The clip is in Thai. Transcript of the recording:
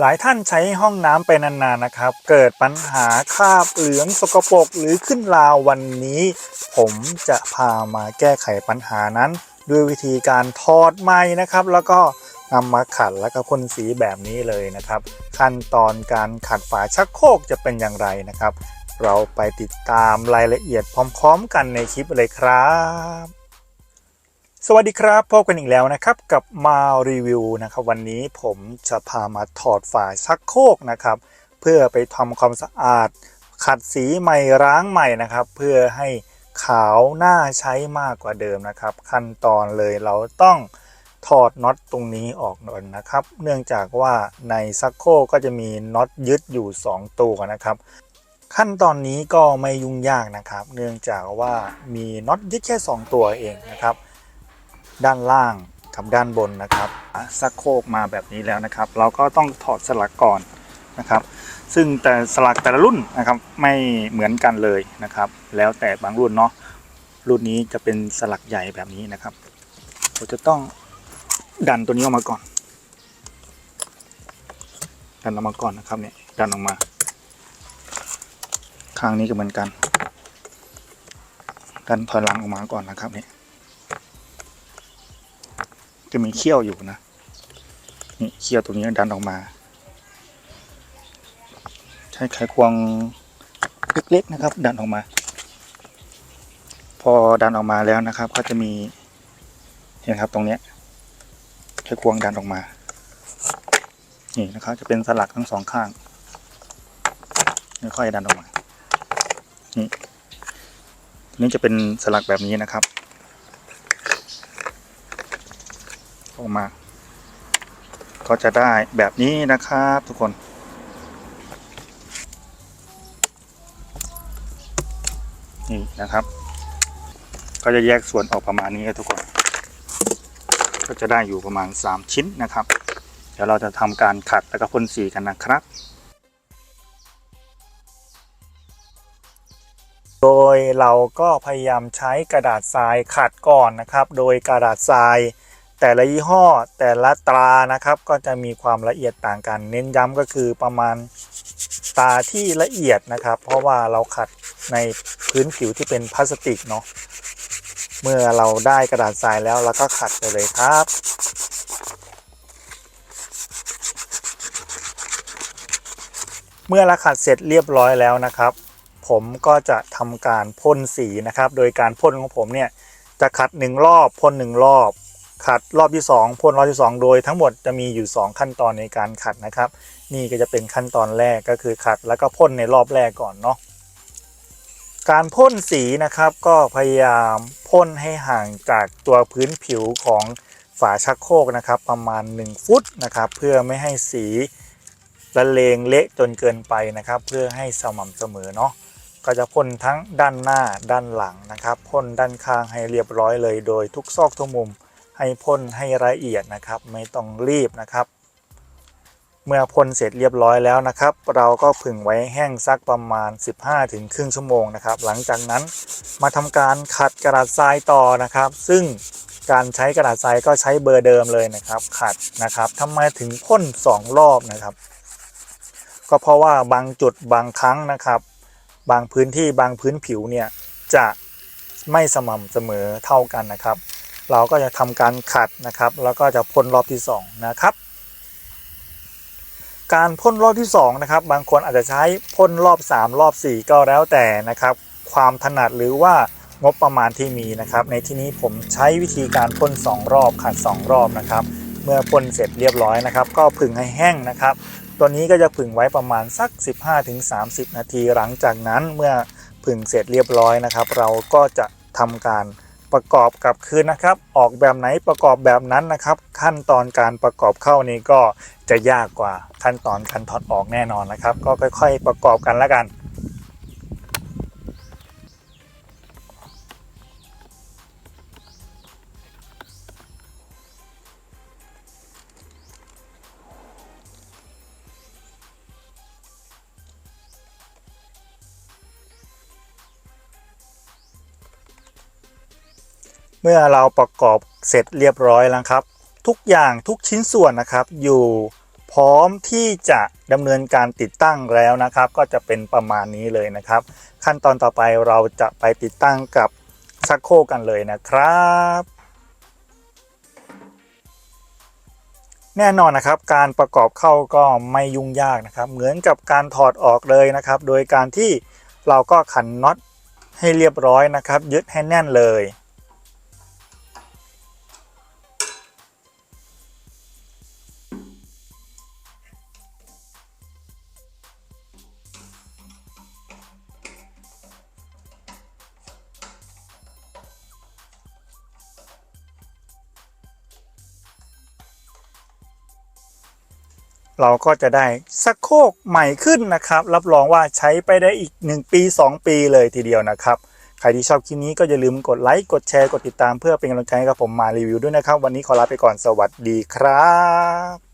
หลายท่านใช้ห้องน้ำไปนานๆนะครับ เกิดปัญหาคราบเหลืองสกปรกหรือขึ้นลาววันนี้ ผมจะพามาแก้ไขปัญหานั้น ด้วยวิธีการทอดไหม้นะครับ แล้วก็นำมาขัดแล้วก็พ่นสีแบบนี้เลยนะครับ ขั้นตอนการขัดฝาชักโครกจะเป็นอย่างไรนะครับ เราไปติดตามรายละเอียดพร้อม ๆ กันในคลิปเลยครับ สวัสดีครับพบกันอีกแล้วนะครับกับมารีวิวนะครับวันนี้ผมจะพามาถอดฝาชักโครกนะครับ เพื่อไปทำความสะอาด ขัดสีใหม่ร้างใหม่นะครับ เพื่อให้ขาวหน่าใช้มากกว่าเดิมนะครับ ขั้นตอนเลยเราต้องถอดน็อตตรงนี้ออกก่อนนะครับ เนื่องจากว่าในชักโครกก็จะมีน็อตยึดอยู่ 2 ตัวนะครับขั้นตอนนี้ก็ไม่ยุ่งยากนะครับ เนื่องจากว่ามีน็อตยึดแค่ 2 ตัวเองนะครับ ด้านล่างกับด้านบนนะครับอะชักโคกมาแบบนี้แล้วนะครับ เราก็ต้องถอดสลักก่อนนะครับ ซึ่งแต่สลักแต่ละรุ่นนะครับไม่เหมือนกันเลยนะครับ แล้วแต่บางรุ่นเนาะรุ่นนี้จะเป็นสลักใหญ่แบบนี้นะครับเราจะต้องดันตัวนี้ออกมาก่อน ดันออกมาก่อนนะครับเนี่ยดันออกมา ข้างนี้ก็เหมือนกัน ดันถอยหลังออกมาก่อนนะครับเนี่ย จะมีเขี้ยวอยู่นะนี่เขี้ยวตรงนี้ดันออกมา ใช้ไขควงเล็กๆนะครับ ดันออกมา พอดันออกมาแล้วนะครับก็จะมีเห็นครับตรงเนี้ยไขควงดันออกมานี่นะครับจะเป็นสลักทั้งสองข้างค่อยๆดันออกมานี่นี่จะเป็นสลักแบบนี้นะครับ ออกมา ก็จะได้แบบนี้นะครับทุกคนนี่นะครับ ก็จะแยกส่วนออกประมาณนี้ครับทุกคน ก็จะได้อยู่ประมาณ 3 ชิ้นนะครับ เดี๋ยวเราจะทำการขัดแล้วก็พ่นสีกันนะครับ โดยเราก็พยายามใช้กระดาษทรายขัดก่อนนะครับ โดยกระดาษทราย แต่ละยี่ห้อแต่ละตรานะครับก็จะมีความละเอียดต่างกัน เน้นย้ำก็คือประมาณตาที่ละเอียดนะครับ เพราะว่าเราขัดในพื้นผิวที่เป็นพลาสติกเนาะเมื่อเราได้กระดาษทรายแล้วเราก็ขัดไปเลยครับ เมื่อเราขัดเสร็จเรียบร้อยแล้วนะครับ ผมก็จะทำการพ่นสีนะครับ โดยการพ่นของผมเนี่ยจะขัดหนึ่งรอบพ่นหนึ่งรอบ ขัดรอบที่ 2พ่นรอบที่ 2 โดยทั้งหมดจะมีอยู่ 2 ขั้นตอนในการขัดนะครับ นี่ก็จะเป็นขั้นตอนแรกก็คือขัดแล้วก็พ่นในรอบแรกก่อนเนาะการพ่นสีนะครับก็พยายามพ่นให้ห่างจากตัวพื้นผิวของฝาชักโครกนะครับ ประมาณ 1 ฟุตนะครับ เพื่อไม่ให้สีละเลงเละจนเกินไปนะครับ เพื่อให้สม่ำเสมอเนาะก็จะพ่นทั้งด้านหน้าด้านหลังนะครับพ่นด้านข้างให้เรียบร้อยเลยโดยทุกซอกทุกมุม ให้พ่นให้ละเอียดนะครับ ไม่ต้องรีบนะครับ เมื่อพ่นเสร็จเรียบร้อยแล้วนะครับ เราก็ผึ่งไว้แห้งสักประมาณ 15ถึงครึ่งชั่วโมงนะครับ หลังจากนั้นมาทำการขัดกระดาษทรายต่อนะครับ ซึ่งการใช้กระดาษทรายก็ใช้เบอร์เดิมเลยนะครับ ขัดนะครับทำไมถึงพ่น 2 รอบนะครับ ก็เพราะว่าบางจุดบางครั้งนะครับ บางพื้นที่บางพื้นผิวเนี่ยจะไม่สม่ำเสมอเท่ากันนะครับ เราก็จะทำการขัดนะครับ แล้วก็จะพ่นรอบที่ 2 นะครับ การพ่นรอบที่2นะครับบางคนอาจจะใช้พ่นรอบ 3 รอบ 4 ก็แล้วแต่นะครับ ความถนัดหรือว่างบประมาณที่มีนะครับ ในที่นี้ผมใช้วิธีการพ่น2 รอบขัด 2 รอบนะครับ เมื่อพ่นเสร็จเรียบร้อยนะครับ ก็ผึ่งให้แห้งนะครับ ตัวนี้ก็จะผึ่งไว้ประมาณสัก 15-30 นาที หลังจากนั้นเมื่อผึ่งเสร็จเรียบร้อยนะครับ เราก็จะทำการ ประกอบกับคืนนะครับ ออกแบบไหนประกอบแบบนั้นนะครับ ขั้นตอนการประกอบเข้านี้ก็จะยากกว่าขั้นตอนการถอดออกแน่นอนนะครับ ก็ค่อย ๆ ประกอบกันแล้วกัน มื่อเราประกอบเสร็จเรียบร้อยแล้วครับ ทุกอย่างทุกชิ้นส่วนนะครับ อยู่พร้อมที่จะดำเนินการติดตั้งแล้วนะครับ ก็จะเป็นประมาณนี้เลยนะครับ ขั้นตอนต่อไปเราจะไปติดตั้งกับชักโครกันเลยนะครับ แน่นอนนะครับ การประกอบเข้าก็ไม่ยุ่งยากนะครับ เหมือนกับการถอดออกเลยนะครับ โดยการที่เราก็ขันน็อตให้เรียบร้อยนะครับ ยึดให้แน่นเลย เราก็จะได้สักโคกใหม่ขึ้นนะครับ รับรองว่าใช้ไปได้อีก 1 ปี 2 ปีเลยทีเดียวนะครับ ใครที่ชอบคลิปนี้ก็อย่าลืมกดไลค์กดแชร์กดติดตามเพื่อเป็นกำลังใจให้กับผมมารีวิวด้วยนะครับ วันนี้ขอลาไปก่อนสวัสดีครับ